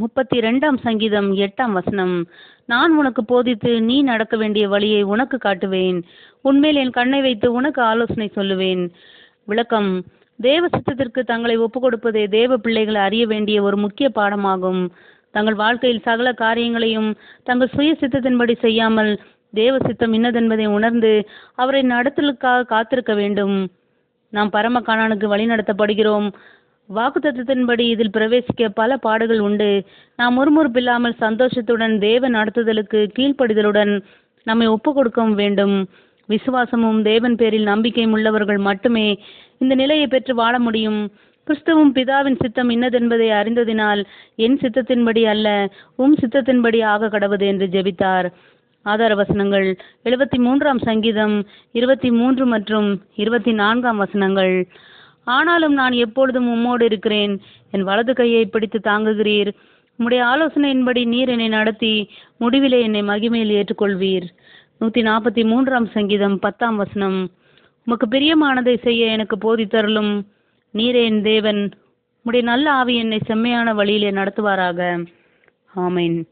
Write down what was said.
முப்பத்தி ரெண்டாம் சங்கீதம் எட்டாம் வசனம். நான் உனக்கு போதித்து நீ நடக்க வேண்டிய வழியை உனக்கு காட்டுவேன். உன்மேல் என் கண்ணை வைத்து உனக்கு ஆலோசனை சொல்லுவேன். விளக்கம். தேவ சித்தத்திற்கு தங்களை ஒப்புக் கொடுப்பதே தேவ பிள்ளைகளை அறிய வேண்டிய ஒரு முக்கிய பாடமாகும். தங்கள் வாழ்க்கையில் சகல காரியங்களையும் தங்கள் சுய சித்தத்தின்படி செய்யாமல் தேவ சித்தம் இன்னதென்பதை உணர்ந்து அவரை நடத்தலுக்காக காத்திருக்க வேண்டும். நாம் பரம காணானுக்கு வழி நடத்தப்படுகிறோம் வாக்குத்தத்தத்தின்படி இதில் பிரவேசிக்க பல பாடுகள் உண்டு. நாம் முறுமுறுப்பில்லாமல் சந்தோஷத்துடன் தேவ நடத்துதலுக்கு கீழ்ப்படிதலுடன் நம்மை ஒப்பு கொடுக்கவும் வேண்டும். விசுவாசமும் தேவன் பேரில் நம்பிக்கையும் உள்ளவர்கள் மட்டுமே இந்த நிலையை பெற்று வாழ முடியும். கிறிஸ்துவும் பிதாவின் சித்தம் இன்னதென்பதை அறிந்ததினால் என் சித்தத்தின்படி அல்ல உம் சித்தத்தின்படி ஆக கடவுது என்று ஜெபித்தார். ஆதார வசனங்கள் எழுபத்தி மூன்றாம் சங்கீதம் இருபத்தி மூன்று மற்றும் இருபத்தி நான்காம் வசனங்கள். ஆனாலும் நான் எப்பொழுதும் உம்மோடு இருக்கிறேன். என் வலது கையை பிடித்து தாங்குகிறீர். உம்முடைய ஆலோசனையின்படி நீர் என்னை நடத்தி முடிவிலே என்னை மகிமையில் ஏற்றுக்கொள்வீர். நூற்றி நாற்பத்தி மூன்றாம் சங்கீதம் பத்தாம் வசனம். உமக்கு பிரியமானதை செய்ய எனக்கு போதித்தருளும் நீரே என் தேவன். உம்முடைய நல்ல ஆவி என்னை செம்மையான வழியிலே நடத்துவாராக. ஆமேன்.